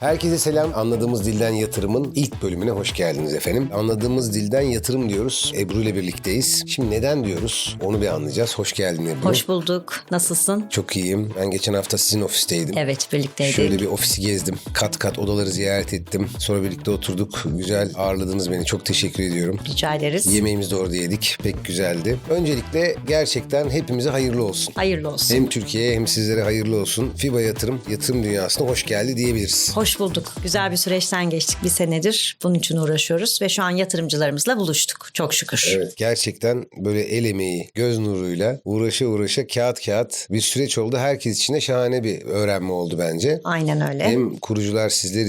Herkese selam. Anladığımız Dilden Yatırım'ın ilk bölümüne hoş geldiniz efendim. Anladığımız Dilden Yatırım diyoruz. Ebru ile birlikteyiz. Şimdi neden diyoruz? Onu bir anlayacağız. Hoş geldin Ebru. Hoş bulduk. Nasılsın? Çok iyiyim. Ben geçen hafta sizin ofisteydim. Evet birlikteydik. Şöyle bir ofisi gezdim. Kat kat odaları ziyaret ettim. Sonra birlikte oturduk. Güzel ağırladınız beni. Çok teşekkür ediyorum. Rica ederiz. Yemeğimizi de orada yedik. Pek güzeldi. Öncelikle gerçekten hepimize hayırlı olsun. Hayırlı olsun. Hem Türkiye'ye hem sizlere hayırlı olsun. FIBA Yatırım, yatırım dünyasına hoş geldi diyebiliriz. Hoş bulduk. Güzel bir süreçten geçtik bir senedir. Bunun için uğraşıyoruz ve şu an yatırımcılarımızla buluştuk. Çok şükür. Evet gerçekten böyle el emeği, göz nuruyla uğraşa uğraşa kağıt kağıt bir süreç oldu. Herkes için de şahane bir öğrenme oldu bence. Aynen öyle. Hem kurucular sizler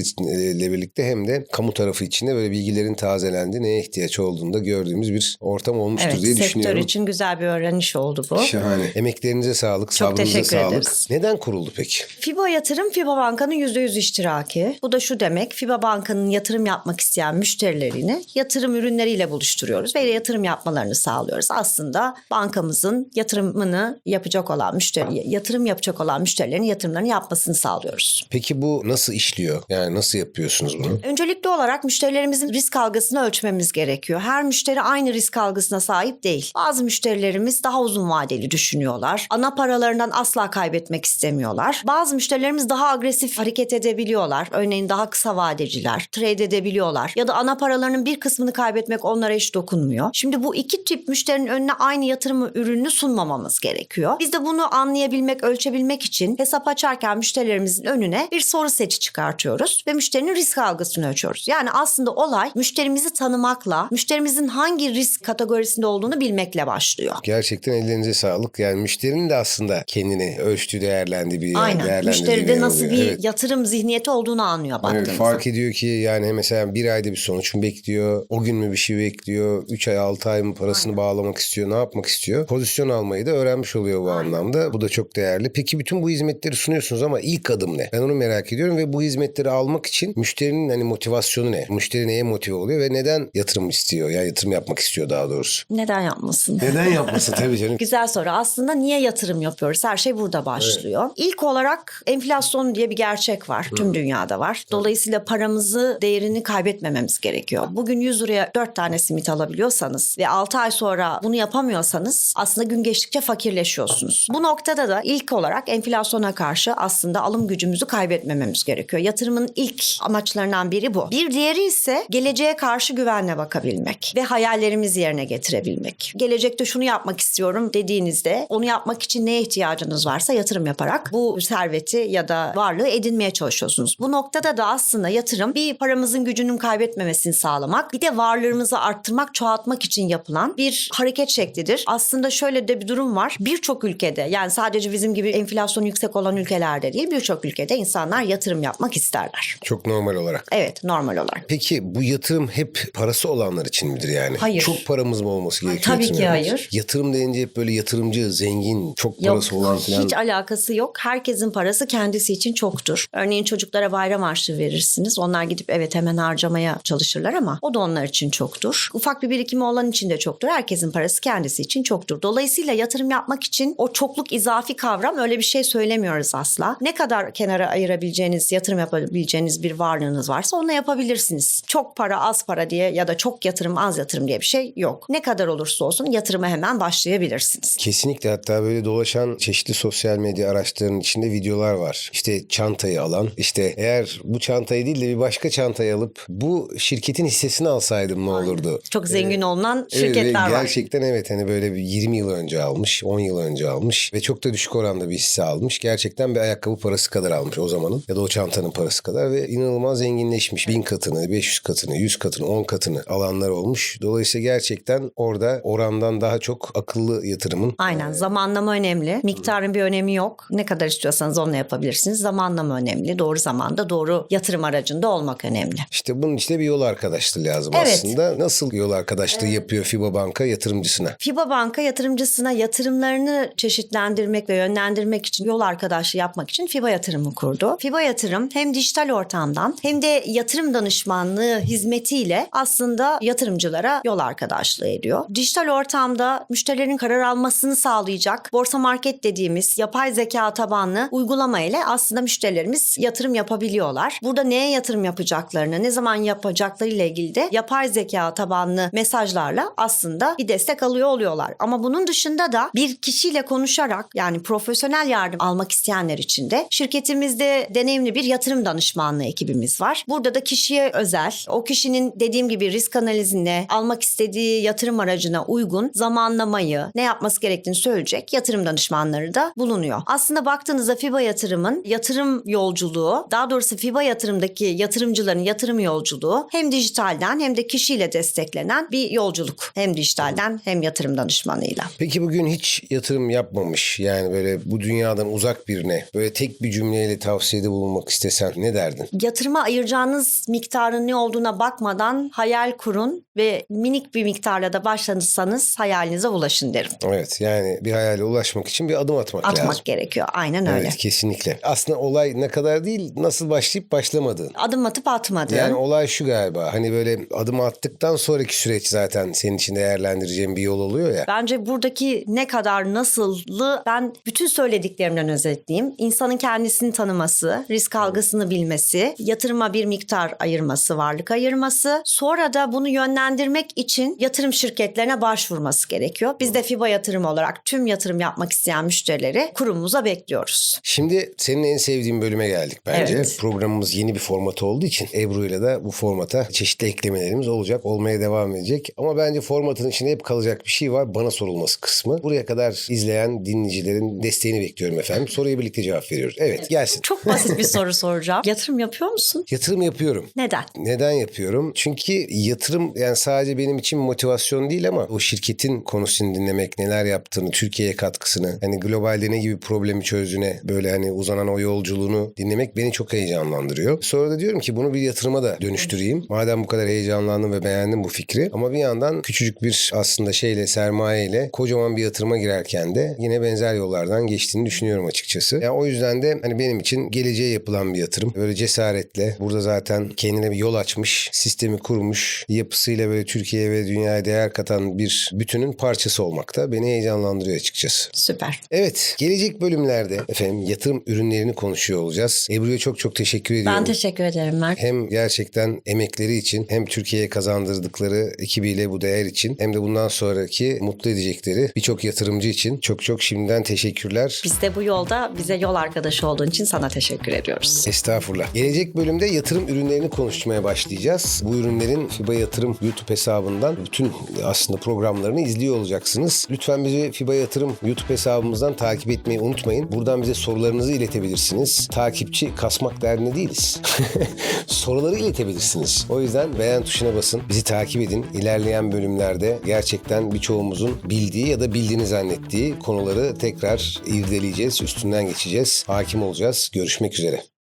ile birlikte hem de kamu tarafı içinde böyle bilgilerin tazelendi, neye ihtiyaç olduğunda gördüğümüz bir ortam olmuştur evet diye sektör düşünüyorum. için güzel bir öğreniş oldu bu. Şahane. Emeklerinize sağlık, sabrınıza teşekkür sağlık. ederiz. Neden kuruldu peki? FIBA Yatırım, FIBA Banka'nın %100 iştiraki. Bu da şu demek, FIBA Banka'nın yatırım yapmak isteyen müşterilerini yatırım ürünleriyle buluşturuyoruz ve yatırım yapmalarını sağlıyoruz. Aslında bankamızın yatırımını yapacak olan müşteri, yatırım yapacak olan müşterilerin yatırımlarını yapmasını sağlıyoruz. Peki bu nasıl işliyor? Yani nasıl yapıyorsunuz bunu? Öncelikli olarak müşterilerimizin risk algısını ölçmemiz gerekiyor. Her müşteri aynı risk algısına sahip değil. Bazı müşterilerimiz daha uzun vadeli düşünüyorlar. Ana paralarından asla kaybetmek istemiyorlar. Bazı müşterilerimiz daha agresif hareket edebiliyorlar. Örneğin daha kısa vadeciler, trade edebiliyorlar. Ya da ana paralarının bir kısmını kaybetmek onlara hiç dokunmuyor. Şimdi bu iki tip müşterinin önüne aynı yatırım ürününü sunmamamız gerekiyor. Biz de bunu anlayabilmek, ölçebilmek için hesap açarken müşterilerimizin önüne bir soru seti çıkartıyoruz ve müşterinin risk algısını ölçüyoruz. Yani aslında olay müşterimizi tanımakla, müşterimizin hangi risk kategorisinde olduğunu bilmekle başlıyor. Gerçekten ellerinize sağlık. Yani müşterinin de aslında kendini ölçtüğü, değerlendiği bir Aynen. değerlendirdiği Müşteride yer nasıl oluyor. bir Evet. yatırım zihniyeti olduğunu anlıyor Evet, baktığımızda. fark ediyor ki yani mesela bir ayda bir sonuç mu bekliyor, o gün mü bir şey bekliyor, 3 ay 6 ay mı parasını bağlamak istiyor, ne yapmak istiyor? Pozisyon almayı da öğrenmiş oluyor bu anlamda. Bu da çok değerli. Peki bütün bu hizmetleri sunuyorsunuz ama ilk adım ne? Ben onu merak ediyorum ve bu hizmetleri almak için müşterinin hani motivasyonu ne? Müşteri neye motive oluyor ve neden yatırım istiyor? Yani yatırım yapmak istiyor daha doğrusu. Neden yapmasın? Neden yapmasın tabii canım. Güzel soru. Aslında niye yatırım yapıyoruz? Her şey burada başlıyor. İlk olarak enflasyon diye bir gerçek var. Tüm dünyada var. Dolayısıyla paramızı değerini kaybetmememiz gerekiyor. Bugün 100 liraya 4 tane simit alabiliyorsanız ve 6 ay sonra bunu yapamıyorsanız aslında gün geçtikçe fakirleşiyorsunuz. Bu noktada da ilk olarak enflasyona karşı aslında alım gücümüzü kaybetmememiz gerekiyor. Yatırımın ilk amaçlarından biri bu. Bir diğeri ise geleceğe karşı güvenle bakabilmek ve hayallerimizi yerine getirebilmek. Gelecekte şunu yapmak istiyorum dediğinizde onu yapmak için neye ihtiyacınız varsa yatırım yaparak bu serveti ya da varlığı edinmeye çalışıyorsunuz. Bu noktada da aslında yatırım bir paramızın gücünün kaybetmemesini sağlamak bir de varlığımızı arttırmak, çoğaltmak için yapılan bir hareket şeklidir. Aslında şöyle de bir durum var. Birçok ülkede yani sadece bizim gibi enflasyon yüksek olan ülkelerde değil birçok ülkede insanlar yatırım yapmak isterler. Çok normal olarak. Evet normal olarak. Peki bu yatırım hep parası olanlar için midir yani? Hayır. Çok paramız mı olması gerekiyor? Tabii ki yapmak hayır. Yatırım deyince hep böyle yatırımcı, zengin, çok Yok parası olan falan. hiç alakası yok. Herkesin parası kendisi için çoktur. Örneğin çocuklara bayram harçlığı verirsiniz. Onlar gidip evet hemen harcamaya çalışırlar ama o da onlar için çoktur. Ufak bir birikimi olan için de çoktur. Herkesin parası kendisi için çoktur. Dolayısıyla yatırım yapmak için o çokluk izafi kavram öyle bir şey söylemiyoruz asla. Ne kadar kenara ayırabileceğiniz, yatırım yapabileceğiniz bir varlığınız varsa onu yapabilirsiniz. Çok para, az para diye ya da çok yatırım, az yatırım diye bir şey yok. Ne kadar olursa olsun yatırıma hemen başlayabilirsiniz. Kesinlikle hatta böyle dolaşan çeşitli sosyal medya araçlarının içinde videolar var. İşte çantayı alan, işte eğer bu çantayı değil de bir başka çantayı alıp bu şirketin hissesini alsaydım ne olurdu? Çok zengin olunan Evet, ve şirketler var. gerçekten evet hani böyle bir 20 yıl önce almış, 10 yıl önce almış ve çok da düşük oranda bir hisse almış. Gerçekten bir ayakkabı parası kadar almış o zamanın ya da o çantanın parası kadar ve inanılmaz zenginleşmiş. 1000 katını, 500 katını, 100 katını, 10 katını alanlar olmuş. Dolayısıyla gerçekten orada orandan daha çok akıllı yatırımın Aynen zamanlama önemli. Miktarın bir önemi yok. Ne kadar istiyorsanız onunla yapabilirsiniz. Zamanlama önemli. Doğru zamanda doğru yatırım aracında olmak önemli. işte bunun işte bir yol arkadaşlığı lazım Evet. aslında. Nasıl yol arkadaşlığı yapıyor FIBA Banka yatırımcısına? FIBA Banka yatırımcısına yatırımlarını çeşitlendirmek ve yönlendirmek için yol arkadaşlığı yapmak için FIBA yatırımı kurdu. FIBA yatırım hem dijital ortamdan hem de yatırım danışmanlığı hizmetiyle aslında yatırımcılara yol arkadaşlığı ediyor. Dijital ortamda müşterilerin karar almasını sağlayacak borsa market dediğimiz yapay zeka tabanlı uygulama ile aslında müşterilerimiz yatırım yapabiliyor yapabiliyorlar. Burada neye yatırım yapacaklarını, ne zaman yapacaklarıyla ilgili de yapay zeka tabanlı mesajlarla aslında bir destek alıyor oluyorlar. Ama bunun dışında da bir kişiyle konuşarak yani profesyonel yardım almak isteyenler için de şirketimizde deneyimli bir yatırım danışmanlığı ekibimiz var. Burada da kişiye özel, o kişinin dediğim gibi risk analizine, almak istediği yatırım aracına uygun zamanlamayı, ne yapması gerektiğini söyleyecek yatırım danışmanları da bulunuyor. Aslında baktığınızda FIBA yatırımın yatırım yolculuğu, daha doğrusu FIBA yatırımdaki yatırımcıların yatırım yolculuğu hem dijitalden hem de kişiyle desteklenen bir yolculuk. Hem dijitalden hem yatırım danışmanıyla. Peki bugün hiç yatırım yapmamış yani böyle bu dünyadan uzak birine böyle tek bir cümleyle tavsiyede bulunmak istesen ne derdin? Yatırıma ayıracağınız miktarın ne olduğuna bakmadan hayal kurun ve minik bir miktarla da başlanırsanız hayalinize ulaşın derim. Evet yani bir hayale ulaşmak için bir adım atmak, Atmak lazım. gerekiyor. Aynen öyle. Evet kesinlikle. Aslında olay ne kadar değil nasıl başlayıp başlamadığın. Adım atıp atmadın. Yani olay şu galiba hani böyle adım attıktan sonraki süreç zaten senin için değerlendireceğin bir yol oluyor ya. Bence buradaki ne kadar nasıllı ben bütün söylediklerimden özetleyeyim. İnsanın kendisini tanıması, risk algısını bilmesi, yatırıma bir miktar ayırması, varlık ayırması. Sonra da bunu yönlendirmek için yatırım şirketlerine başvurması gerekiyor. Biz de FIBA yatırım olarak tüm yatırım yapmak isteyen müşterileri kurumumuza bekliyoruz. Şimdi senin en sevdiğin bölüme geldik bence. Evet. Programımız yeni bir formatı olduğu için Ebru'yla da bu formata çeşitli eklemelerimiz olacak. Olmaya devam edecek. Ama bence formatın içinde hep kalacak bir şey var. Bana sorulması kısmı. Buraya kadar izleyen dinleyicilerin desteğini bekliyorum efendim. Soruya birlikte cevap veriyoruz. Evet, gelsin. Çok basit bir soru soracağım. Yatırım yapıyor musun? Yatırım yapıyorum. Neden? Neden yapıyorum? Çünkü yatırım yani sadece benim için motivasyon değil ama o şirketin konusunu dinlemek, neler yaptığını, Türkiye'ye katkısını, hani globalde ne gibi problemi çözdüğüne böyle hani uzanan o yolculuğunu dinlemek beni çok heyecanlandırıyor. Sonra da diyorum ki bunu bir yatırıma da dönüştüreyim. Madem bu kadar heyecanlandım ve beğendim bu fikri ama bir yandan küçücük bir aslında şeyle sermayeyle kocaman bir yatırıma girerken de yine benzer yollardan geçtiğini düşünüyorum açıkçası. Yani o yüzden de hani benim için geleceğe yapılan bir yatırım. Böyle cesaretle burada zaten kendine bir yol açmış, sistemi kurmuş, yapısıyla böyle Türkiye'ye ve dünyaya değer katan bir bütünün parçası olmak da beni heyecanlandırıyor açıkçası. Süper. Evet, gelecek bölümlerde efendim yatırım ürünlerini konuşuyor olacağız. Ebru'ya çok çok teşekkür ediyorum. Ben teşekkür ederim Mert. hem gerçekten emekleri için hem Türkiye'ye kazandırdıkları ekibiyle bu değer için hem de bundan sonraki mutlu edecekleri birçok yatırımcı için çok çok şimdiden teşekkürler. Biz de bu yolda bize yol arkadaşı olduğun için sana teşekkür ediyoruz. Estağfurullah. Gelecek bölümde yatırım ürünlerini konuşmaya başlayacağız. Bu ürünlerin FIBA Yatırım YouTube hesabından bütün aslında programlarını izliyor olacaksınız. Lütfen bizi FIBA Yatırım YouTube hesabımızdan takip etmeyi unutmayın. Buradan bize sorularınızı iletebilirsiniz. Takipçi kasmak derdinde değiliz. Soruları iletebilirsiniz. O yüzden beğen tuşuna basın. Bizi takip edin. İlerleyen bölümlerde gerçekten birçoğumuzun bildiği ya da bildiğini zannettiği konuları tekrar irdeleyeceğiz. Üstünden geçeceğiz. Hakim olacağız. Görüşmek üzere.